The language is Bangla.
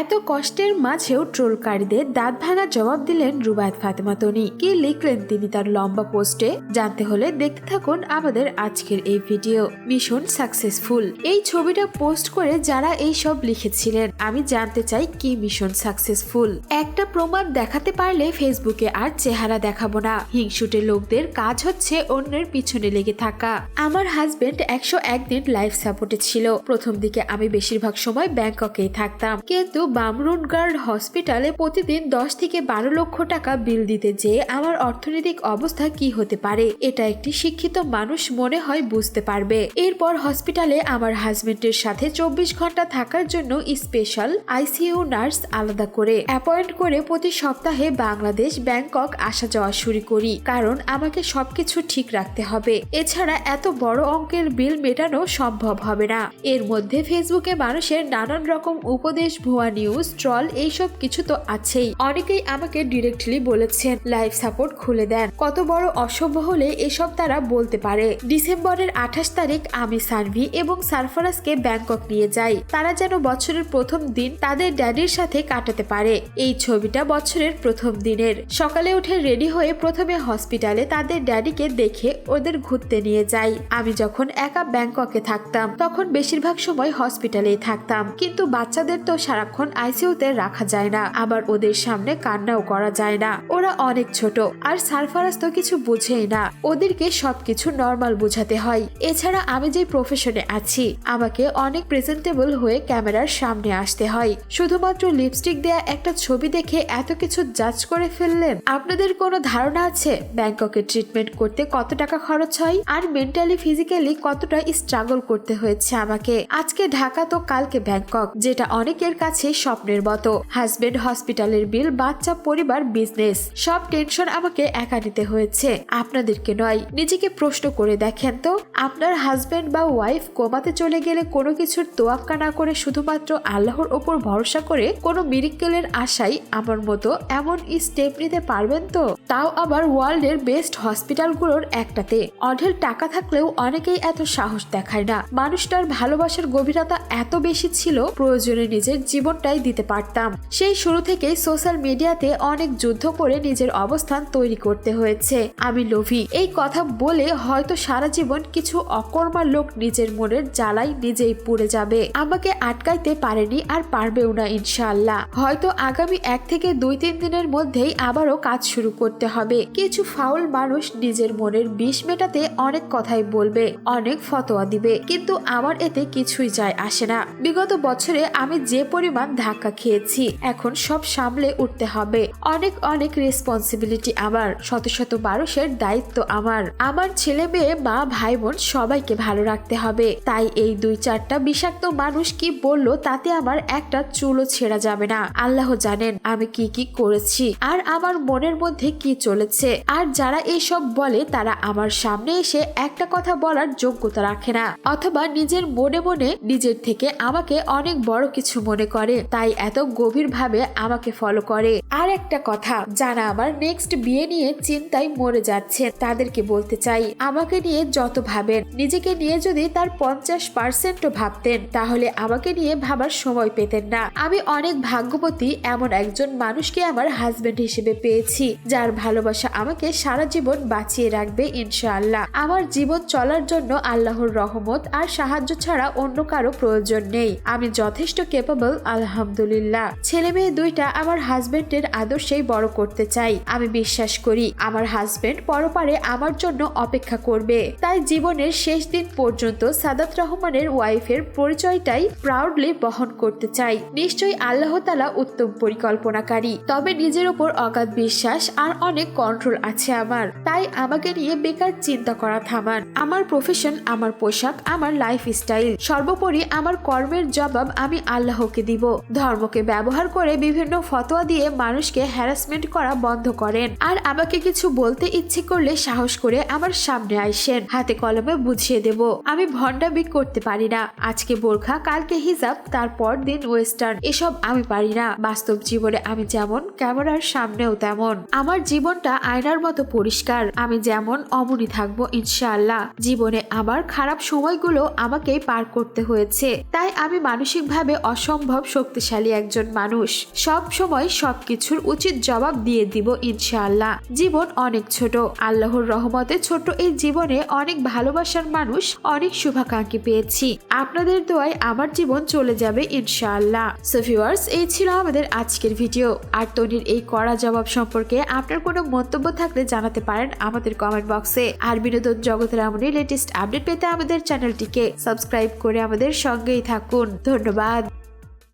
এত কষ্টের মাঝেও ট্রোলকারীদের দাঁত ভাঙা জবাব দিলেন রুবায়ত ফাতেমা তনি। কি লিখলেন তিনি তার লম্বা পোস্টে? জানতে হলে দেখতে থাকুন আমাদের আজকের এই ভিডিও। Mission successful. এই ছবিটা পোস্ট করে যারা এই সব লিখেছিলেন, আমি জানতে চাই কি মিশন সাকসেসফুল। একটা প্রমাণ দেখাতে পারলে ফেসবুকে আর চেহারা দেখাবো না। হিংসুটে লোকদের কাজ হচ্ছে অন্যের পিছনে লেগে থাকা। আমার হাজবেন্ড একশো একদিন লাইফ সাপোর্টে ছিল। প্রথম দিকে আমি বেশিরভাগ সময় ব্যাংককেই থাকতাম। কিন্তু বামরুন গার্ড হসপিটালে প্রতিদিন দশ থেকে বারো লক্ষ টাকা বিল দিতে যেয়ে আমার অর্থনৈতিক অবস্থা কি হতে পারে, এটা একটি শিক্ষিত মানুষ মনে হয় বুঝতে পারবে। এরপর হসপিটালে আমার হাজবেন্ডের সাথে চব্বিশ ঘণ্টা থাকার জন্য স্পেশাল আইসিইউ নার্স আলাদা করে অ্যাপয়েন্ট করে প্রতি সপ্তাহে বাংলাদেশ ব্যাংকক আসা যাওয়া শুরু করি, কারণ আমাকে সবকিছু ঠিক রাখতে হবে। এছাড়া এত বড় অঙ্কের বিল মেটানো সম্ভব হবে না। এর মধ্যে ফেসবুকে মানুষের নানান রকম উপদেশ ভুয়া নিউজ ট্রল এইসব কিছু তো আছেই। অনেকেই আমাকে ডিরেক্টলি বলেছেন লাইফ সাপোর্ট খুলে দেন। কত বড় অসভ্য হলে এসব তারা বলতে পারে। ডিসেম্বরের আঠাশ তারিখ আমি সানভি এবং সারফরাজকে ব্যাংকক নিয়ে যাই। তারা যেন বছরের প্রথম দিন তাদের ড্যাডির সাথে কাটাতে পারে। এই ছবিটা বছরের প্রথম দিনের। সকালে উঠে রেডি হয়ে প্রথমে হসপিটালে তাদের ড্যাডিকে দেখে ওদের ঘুরতে নিয়ে যাই। আমি যখন একা ব্যাংককে থাকতাম, তখন বেশিরভাগ সময় হসপিটালেই থাকতাম। কিন্তু বাচ্চাদের তো সারাক্ষণ আইসিইউতে রাখা যায় না। আবার ওদের সামনে কান্নাও করা যায় না। ওরা অনেক ছোট, আর সারফারাজ তো কিছু বুঝেই না। ওদেরকে সবকিছু নর্মাল বোঝাতে হয়। এছাড়া আমি যে প্রফেশনে আছি, আমাকে অনেক প্রেজেন্টেবল হয়ে ক্যামেরার সামনে আসতে হয়। শুধুমাত্র লিপস্টিক দেয়া একটা ছবি দেখে এত কিছু জাজ করে ফেললেন? আপনাদের কোনো ধারণা আছে? ব্যাংককে ট্রিটমেন্ট করতে কত টাকা খরচ হয়? আর মেন্টালি ফিজিক্যালি কতটা স্ট্রাগল করতে হয়েছে আমাকে? আজকে ঢাকা তো কালকে ব্যাংকক, যেটা অনেকের কাছে স্বপ্নের মতো। হাজবেন্ড হসপিটালের বিল বাচ্চা, পরিবার বিজনেস সব টেনশন আমাকে একা নিতে হয়েছে। আপনাদেরকে নয়, নিজেকে প্রশ্ন করে দেখেন তো। আপনার হাজবেন্ড বা ওয়াইফ কোমাতে চলে গেলে কোনো কিছুর তোয়াক্কা না করে শুধুমাত্র আল্লাহর ওপর ভরসা করে কোনো মিরিকেলের আশাই আমার মতো এমন স্টেপ নিতে পারবেন তো? তাও আবার ওয়ার্ল্ডের বেস্ট হসপিটালগুলোর একটাতে। অঢেল টাকা থাকলেও অনেকেই এত সাহস দেখায় না। মানুষটার ভালোবাসার গভীরতা এত বেশি ছিল, প্রয়োজনে নিজের জীবনটাই দিতে পারতাম। সেই শুরু থেকেই সোশ্যাল মিডিয়াতে অনেক যুদ্ধ করে নিজের অবস্থান তৈরি করতে হয়েছে। আমি লোভী। এই কথা বলে হয়তো সারা জীবন কিছু অকর্মা লোক নিজের মনের জ্বালাই নিজেই পুড়ে যাবে। আমাকে আটকাইতে পারেনি আর পারবেও না, ইনশাআল্লাহ। হয়তো আগামী এক থেকে দুই তিন দিনের মধ্যেই আবারও কাজ শুরু করতে হবে। কিছু ফাউল মানুষ নিজের মনের বিষ মেটাতে অনেক কথাই বলবে, অনেক ফতোয়া দিবে। কিন্তু আমার এতে কিছুই যায় আসে না। বিগত বছরে আমি যে পরিমাণ ধাক্কা খেয়েছি। এখন সব সামলে উঠতে হবে। অনেক অনেক রেসপন্সিবিলিটি আমার। শত শত মানুষের দায়িত্ব আমার। আমার ছেলে মেয়ে, মা, ভাই, বোন সবাইকে ভালো রাখতে হবে। তাই এই দুই চারটা বিষাক্ত মানুষ কি বলল তাতে আমার একটা চুলও ছেঁড়া যাবে না। আল্লাহ জানেন আমি কি কি করেছি। আর আমার মনের মধ্যে কি চলেছে। আর যারা এইসব বলে তারা আমার সামনে এসে একটা কথা বলার যোগ্যতা রাখে না। অথবা নিজের মনে মনে নিজের থেকে আমাকে অনেক বড় কিছু মনে করে। তাই এত গভীরভাবে আমাকে ফলো করে। আর একটা কথা, যারা আমার নেক্সট বিয়ে নিয়ে চিন্তায় মরে যাচ্ছে, তাদেরকে বলতে চাই, আমাকে নিয়ে যত ভাবেন। নিজেকে নিয়ে যদি তার পঞ্চাশ পার্সেন্টও ভাবতেন, তাহলে আমাকে নিয়ে ভাবার সময় পেতেন না। আমি অনেক ভাগ্যবতী এমন একজন মানুষকে আমার হাজবেন্ড হিসেবে পেয়েছি, যার ভালোবাসা আমাকে সারা জীবন বাঁচিয়ে রাখবে, ইনশাআল্লাহ। আমার জীবন চলার জন্য আল্লাহর রহমত আর সাহায্য ছাড়া অন্য কারও প্রয়োজন নেই। আমি যথেষ্ট কেপাবল আলহামদুলিল্লাহ। ছেলে মেয়ে দুইটা আমার হাজবেন্ডের আদর্শেই বড় করতে চাই। আমি বিশ্বাস করি, আমার হাজবেন্ড পরপারে আমার জন্য অপেক্ষা করবে। তাই জীবনের শেষ দিন পর্যন্ত সাদাত রহমানের ওয়াইফের পরিচয়টাই প্রাউডলি বহন করতে চাই। নিশ্চয়ই আল্লাহ তালা উত্তম পরিকল্পনাকারী। তবে নিজের ওপর অগাধ বিশ্বাস আর অনেক কন্ট্রোল আছে আমার। তাই আমাকে নিয়ে বেকার চিন্তা করা থামান। আমার প্রফেশন আমার পোশাক, আমার লাইফ স্টাইল সর্বোপরি আমার কর্মের জবাব আমি আল্লাহকে দিব। ধর্মকে ব্যবহার করে বিভিন্ন ফতোয়া দিয়ে মানুষকে হ্যারাসমেন্ট করা বন্ধ করেন। আর আমাকে কিছু বলতে ইচ্ছে করলে সাহস করে আমার সামনে আইসেন হাতে কলমে বুঝিয়ে দেব, আমি ভণ্ডামি করতে পারি না। আজকে বোরখা, কালকে হিজাব, তারপর দিন ওয়েস্টার্ন এসব আমি পারি না। বাস্তব জীবনে আমি যেমন, ক্যামেরার সামনেও তেমন। আমার জীবনটা আয়নার মতো পরিষ্কার। আমি যেমন, অমনি থাকব ইনশাআল্লাহ। জীবনে আমার খারাপ সময়গুলো আমাকেই পার করতে হয়েছে। তাই আমি মানসিকভাবে অসম্ভব শক্তিশালী একজন মানুষ। সব সময় সবকিছুর উচিত জবাব দিয়ে দিব ইনশাআল্লাহ। জীবন অনেক ছোট। আল্লাহর রহমতে ছোট এই জীবনে অনেক ভালোবাসার মানুষ অনেক শুভাকাঙ্ক্ষী পেয়েছি। আপনাদের দোয়ায় আমার জীবন চলে যাবে ইনশাআল্লাহ। সো ভিউয়ার্স এই ছিল আমাদের আজকের ভিডিও। আর তনির এই কড়া জবাব সম্পর্কে আপনার কোনো মন্তব্য থাকলে জানাতে পারেন আমাদের কমেন্ট বক্সে আর বিনোদন জগতের এমনই লেটেস্ট আপডেট পেতে আমাদের চ্যানেলটিকে সাবস্ক্রাইব করে আমাদের সঙ্গেই থাকুন। ধন্যবাদ।